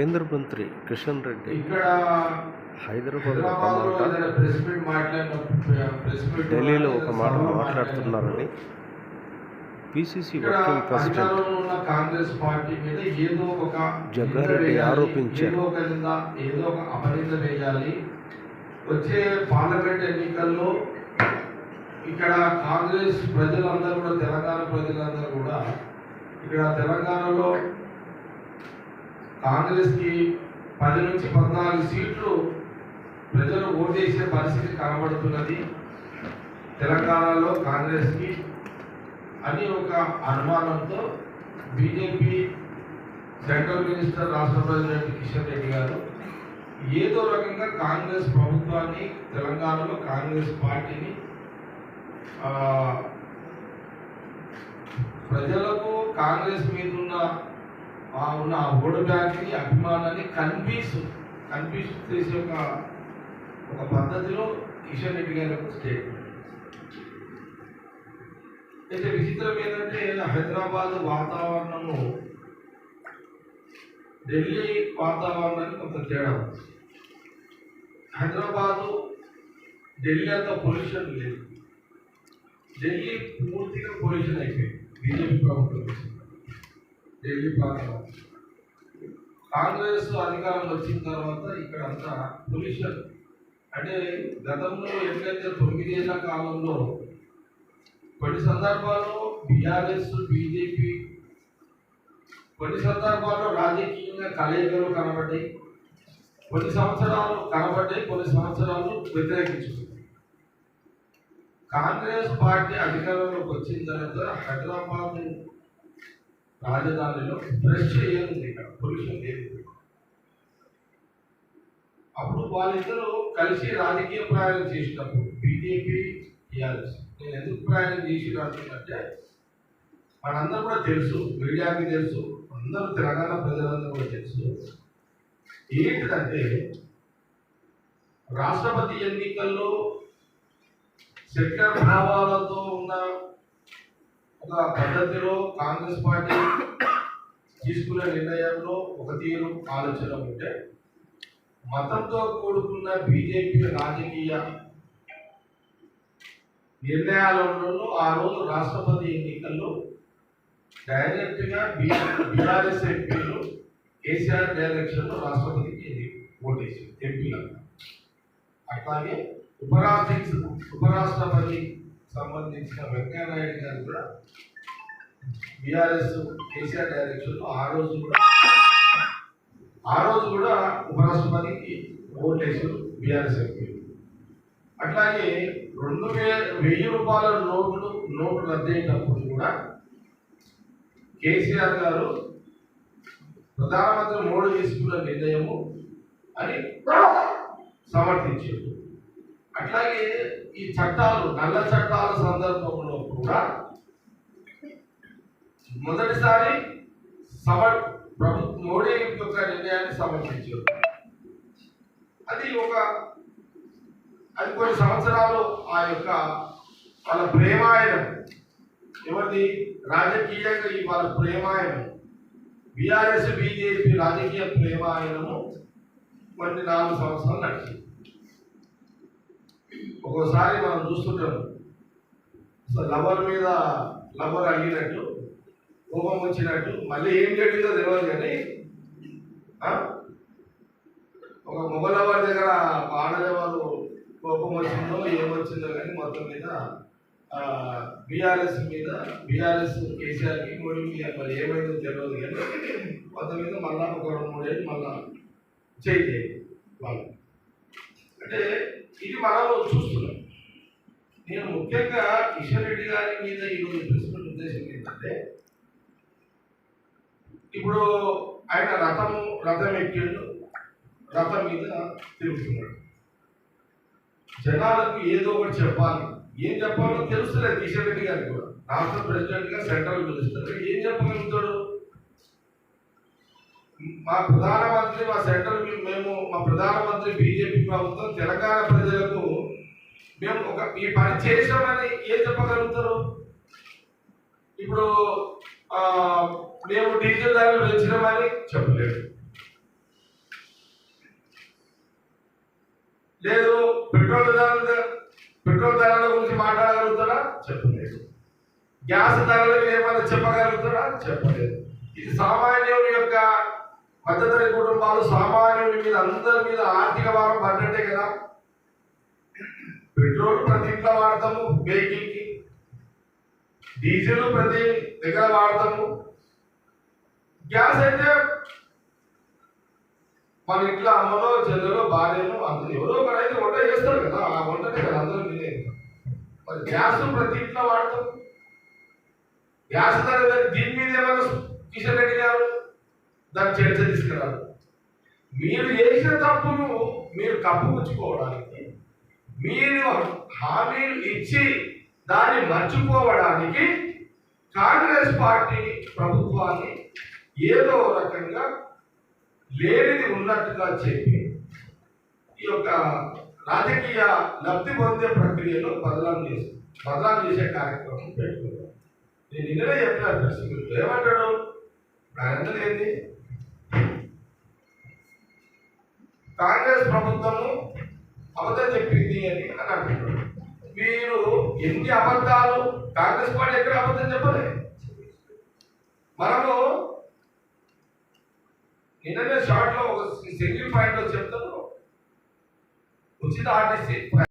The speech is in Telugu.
కేంద్ర మంత్రి కిషన్ రెడ్డి ఇక్కడ హైదరాబాద్ ఒక హైదరాబాద్లో మాట ఢిల్లీలో ఒక మాట మాట్లాడుతున్నారని PCC working president Congress party మీద ఏదో ఒక జగ్గారెడ్డి ఆరోపించారు. ఏదో ఒక నింద ఏదో ఒక అపనింద వేయాలి వచ్చే పార్లమెంట్ ఎన్నికల్లో ఇక్కడ కాంగ్రెస్ ప్రజలందరూ కూడా తెలంగాణ ప్రజలందరూ కూడా ఇక్కడ తెలంగాణలో కాంగ్రెస్కి పది నుంచి పద్నాలుగు సీట్లు ప్రజలు ఓటు చేసే పరిస్థితి కనబడుతున్నది. తెలంగాణలో కాంగ్రెస్కి అని ఒక అనుమానంతో బీజేపీ సెంట్రల్ మినిస్టర్ రాష్ట్ర ప్రెసిడెంట్ కిషన్ రెడ్డి గారు ఏదో రకంగా కాంగ్రెస్ ప్రభుత్వాన్ని తెలంగాణలో కాంగ్రెస్ పార్టీని ప్రజలకు కాంగ్రెస్ మీద ఉన్న ఆ ఉన్న ఆ ఓటు బ్యాంక్ని అభిమానాన్ని కన్ఫ్యూజ్ కన్ఫ్యూజ్ చేసే ఒక ఒక పద్ధతిలో కిషన్ రెడ్డి గారి యొక్క స్టేట్మెంట్ అయితే విచిత్రం ఏంటంటే హైదరాబాద్ వాతావరణము ఢిల్లీ వాతావరణానికి కొంత తేడా ఉంది. హైదరాబాదు ఢిల్లీ అంత పొల్యూషన్ లేదు. ఢిల్లీ పూర్తిగా పొల్యూషన్ అయిపోయింది. బీజేపీ ప్రభుత్వం ఢిల్లీ ప్రాంతం కాంగ్రెస్ అధికారం వచ్చిన తర్వాత ఇక్కడ అంతా పొల్యూషన్ అంటే గతంలో ఎట్లయితే తొమ్మిదేళ్ళ కాలంలో కొన్ని సందర్భాల్లో బీఆర్ఎస్ బీజేపీ కొన్ని సందర్భాల్లో రాజకీయంగా కలయికలు కనబడ్డాయి. కొన్ని సంవత్సరాలు కనబడ్డాయి కొన్ని సంవత్సరాలు వ్యతిరేకించుకుంది కాంగ్రెస్ పార్టీ అధికారంలోకి వచ్చిన తర్వాత హైదరాబాద్ రాజధానిలో ఫ్రెష్ ఎయిర్ ఇక్కడ పొల్యూషన్ లేదు. అప్పుడు వాళ్ళిద్దరూ కలిసి రాజకీయ ప్రయాణం చేసినప్పుడు బీజేపీ టీఆర్ఎస్ నేను ఎందుకు ప్రయాణం చేసి రాస్తుందంటే మనందరూ కూడా తెలుసు మీడియాకి తెలుసు అందరూ తెలంగాణ ప్రజలందరూ కూడా తెలుసు. ఏంటిదంటే రాష్ట్రపతి ఎన్నికల్లో సెక్టర్ భావాలతో ఉన్న ఒక పద్ధతిలో కాంగ్రెస్ పార్టీ తీసుకునే నిర్ణయంలో ఒక తీరు ఆలోచన ఉంటే మతంతో కూడుకున్న బీజేపీ రాజకీయ నిర్ణయాలలో ఆ రోజు రాష్ట్రపతి ఎన్నికల్లో డైరెక్ట్గా బీఆర్ఎస్ ఎంపీలు కేసీఆర్ డైరెక్షన్లో రాష్ట్రపతికి ఎన్ని- ఓటేసి ఎంపీలకు అట్లాగే ఉపరాష్ట్ర ఉపరాష్ట్రపతి సంబంధించిన వెంకయ్యనాయుడు గారు కూడా బీఆర్ఎస్ కేసీఆర్ డైరెక్షన్లో ఆ రోజు కూడా ఆ రోజు కూడా ఉపరాష్ట్రపతికి ఓటేసారు బీఆర్ఎస్ ఎంపీలు అట్లాగే రెండు వేల వెయ్యి రూపాయల నోట్లు నోటు రద్దయ్యేటప్పుడు కూడా కేసీఆర్ గారు ప్రధానమంత్రి మోడీ తీసుకున్న నిర్ణయము అని సమర్థించారు. అట్లాగే ఈ చట్టాలు నల్ల చట్టాల సందర్భంలో కూడా మొదటిసారి సమ ప్రభు మోడీ యొక్క నిర్ణయాన్ని సమర్పించారు. అది ఒక అది కొన్ని సంవత్సరాలు ఆ యొక్క వాళ్ళ ప్రేమాయణం. ఎవరిది? రాజకీయంగా ఈ వాళ్ళ ప్రేమాయణం. బీఆర్ఎస్ బీజేపీ రాజకీయ ప్రేమాయణము. కొన్ని నాలుగు సంవత్సరాలు నడిచింది. ఒక్కోసారి మనం చూస్తుంటాం. సో లవర్ మీద లవర్ అడిగినట్టు కోపం వచ్చినట్టు మళ్ళీ ఏం జరిగిందో తెలియదు కానీ ఒక మొగలవర్ దగ్గర ఆడదేవారు కోపం వచ్చిందో ఏమొచ్చిందో కానీ మొత్తం మీద బీఆర్ఎస్ మీద బీఆర్ఎస్ కేసీఆర్కి మోడీకి మరి ఏమైందో తెలియదు కానీ మొత్తం మీద మళ్ళా ఒక రెండు మూడేళ్ళు మళ్ళా చేయి వాళ్ళు. అంటే ఇది మనం చూస్తున్నాం. నేను ముఖ్యంగా కిషన్ రెడ్డి గారి మీద ఈరోజు తెలుసుకున్న ఉద్దేశం ఏంటంటే ఇప్పుడు ఆయన రథం రథం ఎక్కిండు రథం మీద తిరుగుతున్నాడు. జనాలకు ఏదో ఒకటి చెప్పాలి. ఏం చెప్పాలో తెలుస్తలేదు కిషన్ రెడ్డి గారికి కూడా. రాష్ట్ర ప్రెసిడెంట్గా సెంట్రల్ మినిస్టర్ ఏం చెప్పాలి మా ప్రధానమంత్రి మా సెంట్రల్ మేము మా ప్రధానమంత్రి బీజేపీ ప్రభుత్వం తెలంగాణ ప్రజలకు మేము ఒక ఈ పని చేసామని ఏం చెప్పగలుగుతారు? ఇప్పుడు మేము డీజిల్ ధరలు పెంచినామని చెప్పలేదు. లేదు పెట్రోల్ ధరల పెట్రోల్ ధరల గురించి మాట్లాడగలుగుతారా? చెప్పలేదు. గ్యాస్ ధరలు ఏమైనా చెప్పగలుగుతారా? చెప్పలేదు. ఇది సామాన్యుని యొక్క మధ్యతర కుటుంబాలు సామాన్యుడి మీద అందరి మీద ఆర్థిక భారం పడ్డట్టే కదా. పెట్రోల్ ప్రతి ఇంట్లో వాడతాము బేకింగ్కి డీజిల్ ప్రతి దగ్గర వాడతాము. గ్యాస్ అయితే మన ఇంట్లో అమ్మలో చెల్లెలో భార్యను అందరూ ఎవరో ఒకరైతే వంట చేస్తారు కదా ఆ వంటనే కదా అందరూ మీరే మరి గ్యాస్ ప్రతి ఇంట్లో వాడతాం గ్యాస్ ధర దీని మీద ఏమైనా కిషన్ రెడ్డి గారు దాన్ని చర్చ తీసుకురాదు. మీరు చేసిన తప్పును మీరు కప్పుపుచ్చుకోవడానికి మీరు హామీలు ఇచ్చి దాన్ని మర్చిపోవడానికి కాంగ్రెస్ పార్టీ ప్రభుత్వాన్ని ఏదో రకంగా లేనిది ఉన్నట్టుగా చెప్పి ఈ యొక్క రాజకీయ లబ్ధి పొందే ప్రక్రియలో బదలాం చేసి బదలాం చేసే కార్యక్రమం పెట్టుకున్నాను నేను నిన్ననే చెప్పిన దర్శకులు ఏమంటాడు? ఆయన ఏంది కాంగ్రెస్ ప్రభుత్వము అబద్ధం చెప్పింది అని అని అంటున్నాడు. మీరు ఎన్ని అబద్ధాలు కాంగ్రెస్ పార్టీ ఎక్కడ అబద్ధం చెప్పలేదు మనము నిన్ననే షార్ట్లో ఒక సింగిల్ పాయింట్లో చెప్తాను. ఉచిత ఆర్టీసీ